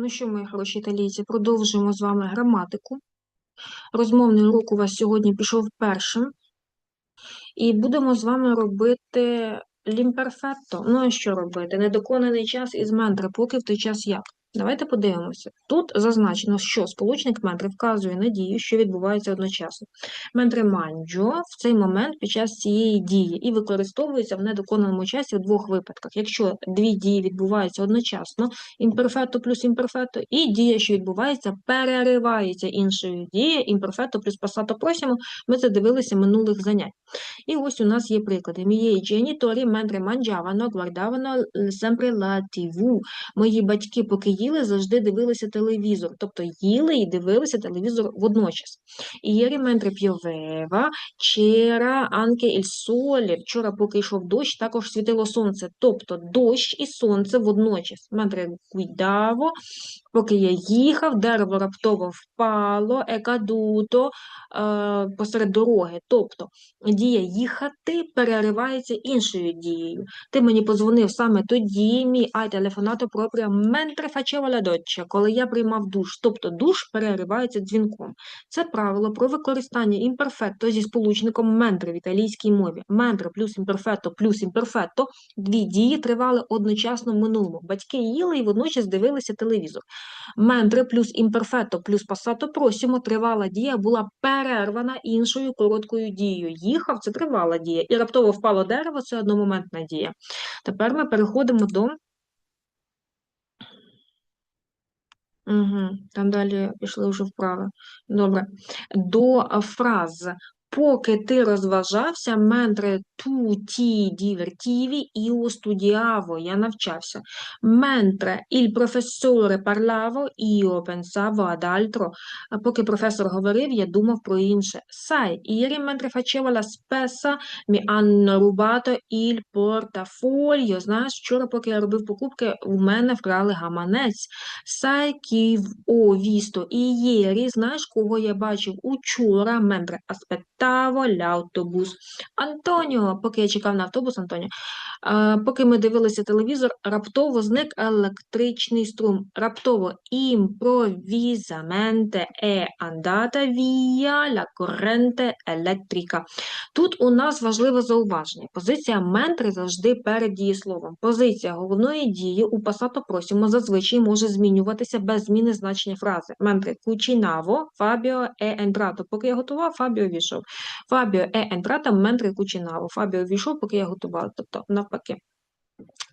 Ну що, мої хороші італійці, продовжуємо з вами граматику. Розмовний урок у вас сьогодні пішов першим. І будемо з вами робити лімперфетто. Ну, а що робити? Недоконаний час із ментри, поки в той час як. Давайте подивимося. Тут зазначено, що сполучник ментри вказує на дію, що відбувається одночасно. Ментри манджо в цей момент під час цієї дії і використовується в недоконаному часі у двох випадках. Якщо дві дії відбуваються одночасно, імперфетто плюс імперфетто, і дія, що відбувається, переривається іншою дією, імперфетто плюс пасато просимо. Ми це дивилися минулих занять. І ось у нас є приклади. Мієї mangiavano guardavano sempre la TV. Мої батьки, поки їли, завжди дивилися телевізор. Тобто їли і дивилися телевізор водночас. Ієрі mentre pioveva c'era анке іль солі. Вчора, поки йшов дощ, також світило сонце. Тобто дощ і сонце водночас. Mentre guidavo, поки я їхав, дерево раптово впало, caduto, е, посеред дороги. Тобто дія їхати переривається іншою дією. Ти мені позвонив саме тоді, мій ай телефонато mentre facevo la doccia, коли я приймав душ. Тобто душ переривається дзвінком. Це правило про використання імперфетто зі сполучником ментре в італійській мові. Ментре плюс імперфетто плюс імперфетто – дві дії тривали одночасно в минулому. Батьки їли і водночас дивилися телевізор. Ментре плюс імперфетто плюс пасато просимо тривала дія була перервана іншою короткою дією. Їхав це тривала дія. І раптово впало дерево це одномоментна дія. Тепер ми переходимо до. Угу, там далі пішли вже вправи. Добре. До фраз. Поки ти розважався, mentre tu ti divertivi, io studiavo, я навчався. Mentre il professore parlavo, io pensavo ad altro. Поки професор говорив, я думав про інше. Sai, ieri mentre facevo la spesa, mi hanno rubato il portafoglio. Знаєш, вчора, поки я робив покупки, у мене вкрали гаманець. Sai chi ho visto ieri, знаєш, кого я бачив учора, mentre aspettavo l'autobus. Антоніо, поки я чекав на автобус, Антоніо, а, поки ми дивилися телевізор, раптово зник електричний струм. Раптово improvvisamente è andata via la corrente elettrica. Тут у нас важливе зауваження. Позиція ментри завжди перед дієсловом. Позиція головної дії у пасато просимо зазвичай може змінюватися без зміни значення фрази. Ментри cucinavo, Fabio è entrato. Поки я готував, Фабіо війшов. Фабіо е entrato, mentre cucinavo. Фабіо війшов, поки я готував. Тобто навпаки.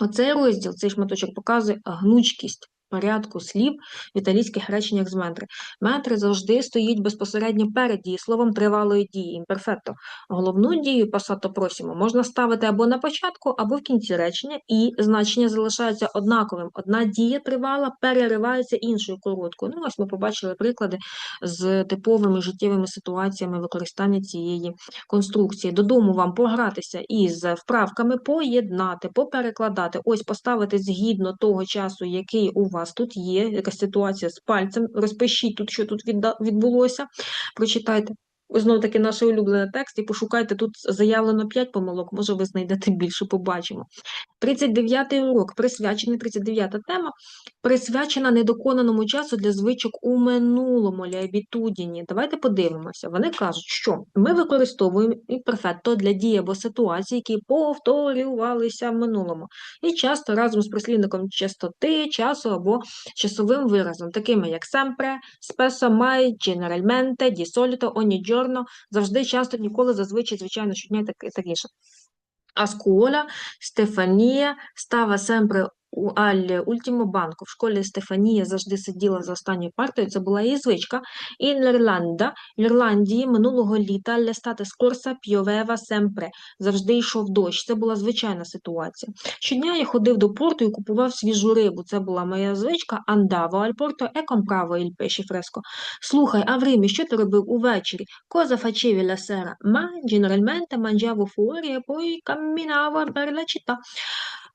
Оцей розділ, цей шматочок показує гнучкість порядку слів в італійських реченнях з ментри. Ментри завжди стоїть безпосередньо перед дієсловом тривалої дії, імперфетто. Головну дію пасато просимо можна ставити або на початку, або в кінці речення, і значення залишається однаковим. Одна дія тривала, переривається іншою короткою. Ну, ось ми побачили приклади з типовими життєвими ситуаціями використання цієї конструкції. Додому вам погратися із вправками, поєднати, поперекладати, ось поставити згідно того часу, який у вас тут є, якась ситуація з пальцем. Розпишіть тут, що тут відбулося. Прочитайте. Знову таки наш улюблений текст, і пошукайте тут заявлено 5 помилок, може ви знайдете більше, побачимо. 39-й урок, присвячений 39-та тема, присвячена недоконаному часу для звичок у минулому, лябітудіні. Давайте подивимося. Вони кажуть, що ми використовуємо імперфетто для дій або ситуацій, які повторювалися в минулому, і часто разом з прислівником частоти, часу або часовим виразом, такими як sempre, spesso, mai, generalmente, di solito, ogni завжди, часто, ніколи, зазвичай, звичайно, щодня і так, так інше. А скола Стефанія става sempre у al ultimo banco. В школі Стефанія завжди сиділа за останньою партою, це була її звичка. In Irlanda, в Ірландії минулого літа l'estate scorsa pioveva sempre. Завжди йшов дощ. Це була звичайна ситуація. Щодня я ходив до порту і купував свіжу рибу. Це була моя звичка. Al porto e compravo il pesce fresco. Слухай, а в Римі що ти робив увечері? Sera? Ma generalmente mangiavo fuori e poi camminavo per la città.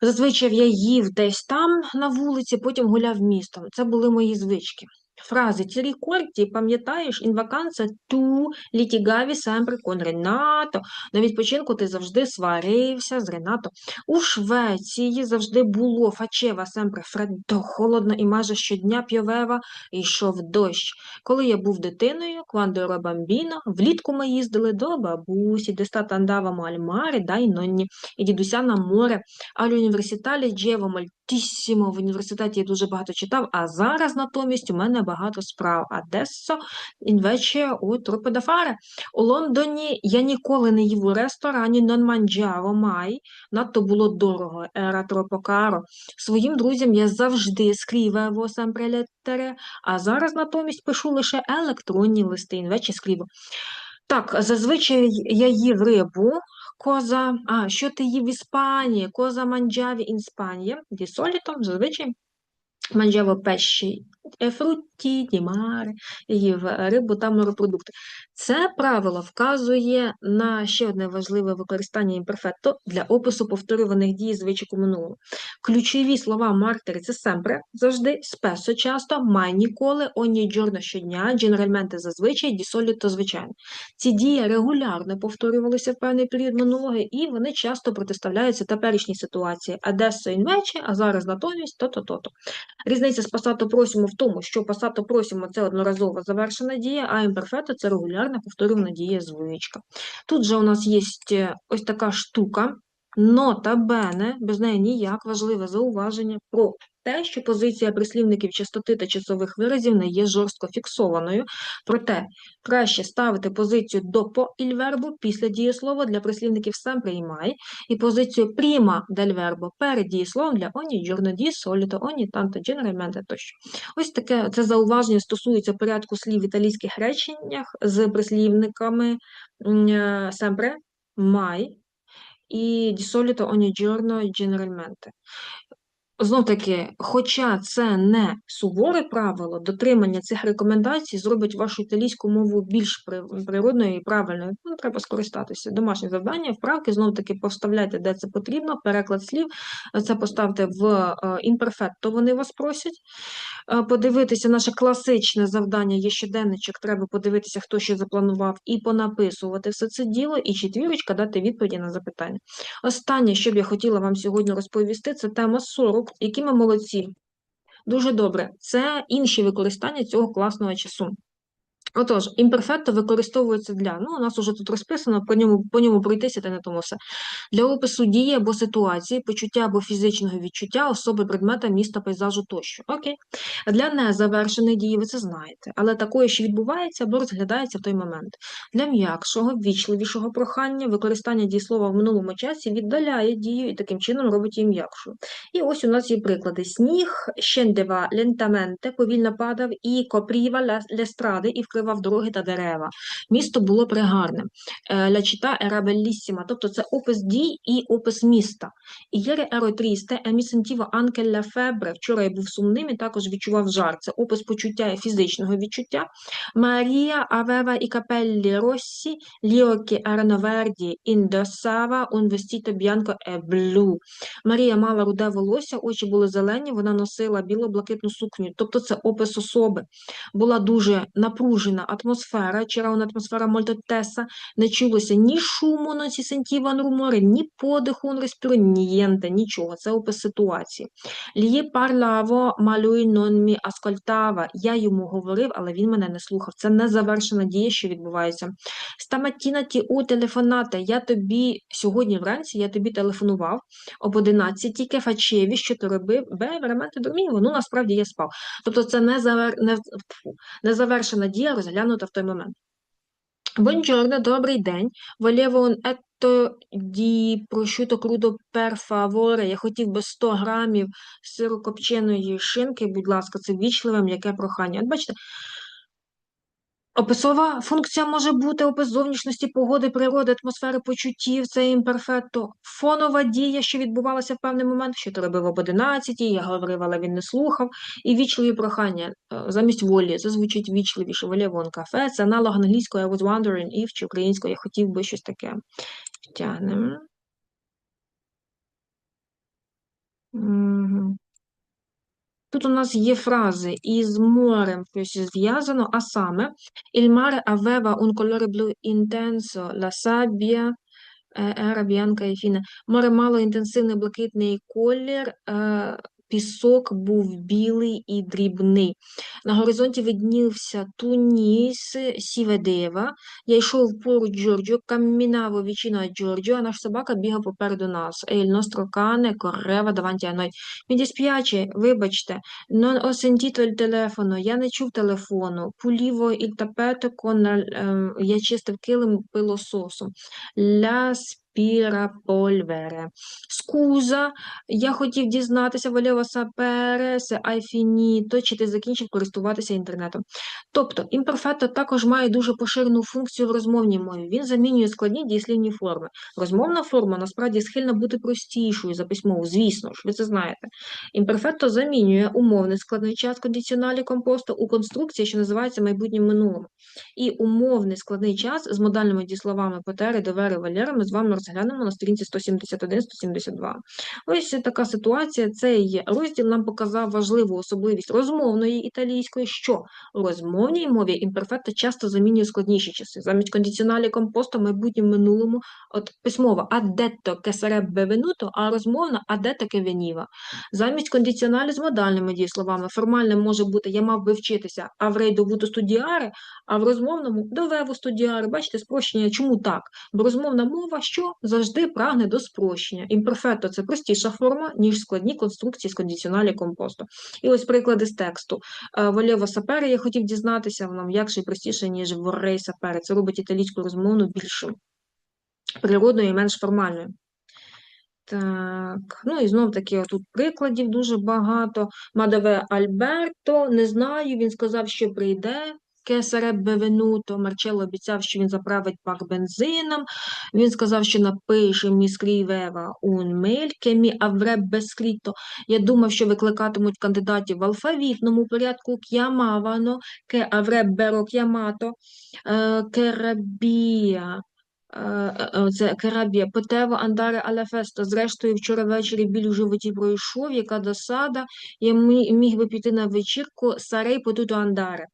Зазвичай я їв десь там на вулиці, потім гуляв містом. Це були мої звички. Фрази ці рікорді, пам'ятаєш, vacanza tu litigavi sempre con Renato. На відпочинку ти завжди сварився з Ренато. У Швеції завжди було фачева sempre freddo, холодно і майже щодня п'йовева, йшов дощ. Коли я був дитиною, ero bambino, влітку ми їздили до бабусі, де andavamo al mare, дай нонні, і дідуся на море. All'università leggevo moltissimo, в університеті я дуже багато читав, а зараз натомість у мене багато справ. Ho troppe da fare. У Лондоні я ніколи не їв у ресторані, non mangiavo mai, надто було дорого, era troppo. Своїм друзям я завжди scrivevo sempre а зараз натомість пишу лише електронні листи, invece scrivo. Так, зазвичай я їв рибу, коза, а, що ти їв в Іспанії? Коза манджаві Spagna, di solito, зазвичай манджаво пещі, е, фрутті, ді маре, їв е, рибу та морепродукти. Це правило вказує на ще одне важливе використання імперфетто для опису повторюваних дій звичок у минулому. Ключові слова мартери це sempre, завжди, спесо часто, май ніколи, ogni giorno щодня, generalmente зазвичай, di solito звичайно. Ці дії регулярно повторювалися в певний період минулого, і вони часто протиставляються теперішній ситуації. Adesso invece, а зараз натомість то-то, то-то. Різниця з пасато просімо в тому, що пасато просімо це одноразова завершена дія, а імперфета це регулярна повторювана дія звичка. Тут же у нас є ось така штука, нота бене, без неї ніяк важливе зауваження про те, що позиція прислівників частоти та часових виразів не є жорстко фіксованою, проте краще ставити позицію до il verbo після дієслова для прислівників sempre і mai, і позицію del verbo перед дієсловом для ogni giorno di solito, ogni tanto, generalmente тощо. Ось таке це зауваження стосується порядку слів в італійських реченнях з прислівниками sempre, mai і di solito, ogni giorno, generalmente. Знов таки, хоча це не суворе правило, дотримання цих рекомендацій зробить вашу італійську мову більш природною і правильною. Ну, треба скористатися. Домашнє завдання, вправки, знов таки поставляйте, де це потрібно, переклад слів, це поставте в е, імперфетто, вони вас просять. Е, подивитися наше класичне завдання є щоденничок, треба подивитися, хто що запланував, і понаписувати все це діло, і четвірочка дати відповіді на запитання. Останнє, що б я хотіла вам сьогодні розповісти, це тема 40, які ми молодці. Дуже добре. Це інші використання цього класного часу. Отож, імперфетто використовується для, ну, у нас уже тут розписано, по ньому по ньому пройтися та не тому все. Для опису дії або ситуації, почуття або фізичного відчуття, особи, предмета, міста, пейзажу тощо. Окей. Для незавершеної дії ви це знаєте, але такої, що відбувається або розглядається в той момент. Для м'якшого, ввічливішого прохання, використання дієслова в минулому часі віддаляє дію і таким чином робить її м'якшою. І ось у нас є приклади: сніг, щендева, лентаменте, повільно падав, і копріва лестради, і вкривав вкривав дороги та дерева. Місто було пригарним. Ля чита тобто це опис дій і опис міста. Ієре еро трісте, емі фебре. Вчора я був сумним і також відчував жар. Це опис почуття і фізичного відчуття. Марія авева і капеллі Россі, ліокі Арановерді, індосава, vestito bianco e. Марія мала руде волосся, очі були зелені, вона носила біло-блакитну сукню. Тобто це опис особи. Була дуже напружена напружена атмосфера, c'era molto tesa, не чулося ні шуму, non si sentiva un rumore, ні подиху, un respiro, niente, нічого. Це опис ситуації. Лі parlavo, ma lui non mi. Я йому говорив, але він мене не слухав. Це незавершена дія, що відбувається. Stamattina ti у телефонате. Я тобі сьогодні вранці я тобі телефонував об 11 тільки фачеві, що ти робив, бе, веременти dormivo. Ну, насправді я спав. Тобто це не, завер... не... незавершена дія, розглянута в той момент. Buongiorno, добрий день. Volevo un etto di prosciutto crudo. Я хотів би 100 грамів сирокопченої шинки, будь ласка, це вічливе м'яке прохання. От бачите, Описова функція може бути опис зовнішності, погоди, природи, атмосфери почуттів, це імперфетто. Фонова дія, що відбувалася в певний момент, що ти робив об 11, я говорив, але він не слухав. І вічливі прохання е, замість волі. Це звучить вічливіше. Волєвон кафе. Це аналог англійської I was wondering if, чи української я хотів би щось таке. Втягнемо. Тут у нас є фрази із морем щось зв'язано, а саме Il mare aveva un colore blu intenso, la sabbia е, era bianca e fine. Море мало інтенсивний блакитний колір, е, пісок був білий і дрібний. На горизонті виднівся Туніс, Сіведева. Я йшов поруч Джорджо, vicino a Giorgio, а наш собака бігав попереду нас. E il nostro cane correva davanti a noi. Вибачте, non ho sentito il я не чув телефону. Il tappeto con, е, я чистив килим пилососом. La spirapolvere. Скуза, я хотів дізнатися, volevo sapere se hai finito, чи ти закінчив користуватися інтернетом. Тобто, імперфетто також має дуже поширену функцію в розмовній мові. Він замінює складні дієслівні форми. Розмовна форма насправді схильна бути простішою за письмову, звісно ж, ви це знаєте. Імперфетто замінює умовний складний час кондиціоналі компосту у конструкції, що називається майбутнім минулим. І умовний складний час з модальними дієсловами потери, довери, валєри ми з вами розглянемо на сторінці 171-172. Ось така ситуація. Цей розділ нам показав важливу особливість розмовної італійської, що у розмовній мові імперфетто часто замінює складніші часи. Замість кондиціоналі компосту в майбутньому минулому от письмова «адетто sarebbe venuto», а розмовна «адетто veniva». Замість кондиціоналі з модальними дієсловами формальним може бути «я мав би вчитися», «avrei dovuto studiare», а в розмовному «dovevo studiare». Бачите, спрощення. Чому так? Бо розмовна мова що завжди прагне до спрощення. Імперфетто – це простіша форма, ніж складні конструкції з кондиціоналі компосту. І ось приклади з тексту. Волєво сапери я хотів дізнатися нам, як же простіше, ніж ворей сапери. Це робить італійську розмовну більш природною і менш формальною. Так, ну і знов таки тут прикладів дуже багато. Мадове Альберто, не знаю, він сказав, що прийде. Кесаре Бевенуто, Марчелло обіцяв, що він заправить бак бензином. Він сказав, що напише мі скрівева mail, che mi avrebbe scritto. Я думав, що викликатимуть кандидатів в алфавітному порядку chiamavano, che avrebbero chiamato, е, Керабія. Це Карабія, Потево Андаре Алефесто. Зрештою, вчора ввечері біль у животі пройшов, яка досада. Я міг би піти на вечірку Сарей Потуто Андаре.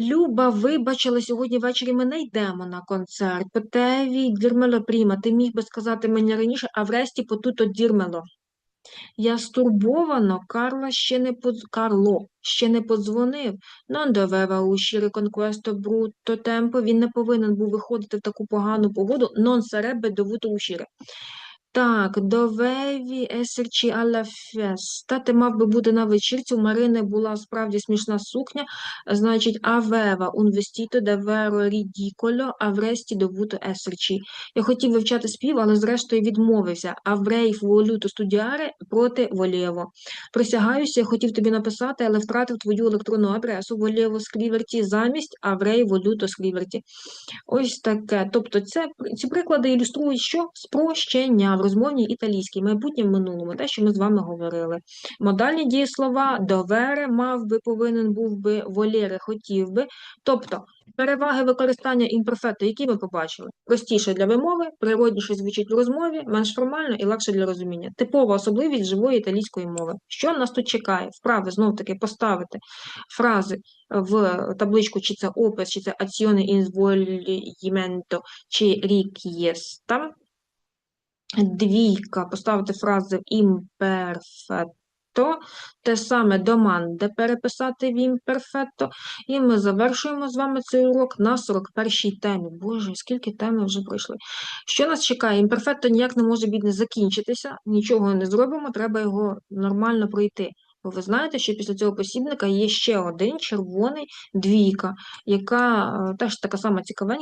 Люба, вибач, але сьогодні ввечері ми не йдемо на концерт. Потеві дірмело пріма. Ти міг би сказати мені раніше, а врешті потуто дірмело. Я стурбовано, Карла ще не подз... Карло ще не подзвонив. Non doveva uscire con questo brutto tempo. Він не повинен був виходити в таку погану погоду. Non sarebbe dovuto uscire. Так, довеві есерчі alla festa. Ти мав би бути на вечірці. У Марини була справді смішна сукня. Значить, un vestito davvero ridicolo, avresti dovuto esserci. Я хотів вивчати спів, але зрештою відмовився. Avrei voluto studiare проти volevo. Присягаюся, я хотів тобі написати, але втратив твою електронну адресу volevo scriverti замість avrei voluto scriverti. Ось таке. Тобто це, ці приклади ілюструють, що спрощення в розмовній італійській, майбутньому минулому, те, що ми з вами говорили. Модальні дієслова довере, мав би, повинен був би, волєре, хотів би. Тобто переваги використання імперфекту, які ми побачили? Простіше для вимови, природніше звучить в розмові, менш формально і легше для розуміння. Типова особливість живої італійської мови. Що нас тут чекає? Вправи знов-таки поставити фрази в табличку, чи це опис, чи це in svolgimento, чи richiesta. Двійка, поставити фрази в імперфетто, те саме доманде переписати в імперфетто. І ми завершуємо з вами цей урок на 41-й темі. Боже, скільки теми вже пройшли. Що нас чекає? Імперфетто ніяк не може бідне закінчитися, нічого не зробимо, треба його нормально пройти. Бо ви знаєте, що після цього посібника є ще один червоний двійка, яка е, теж така сама цікавенька.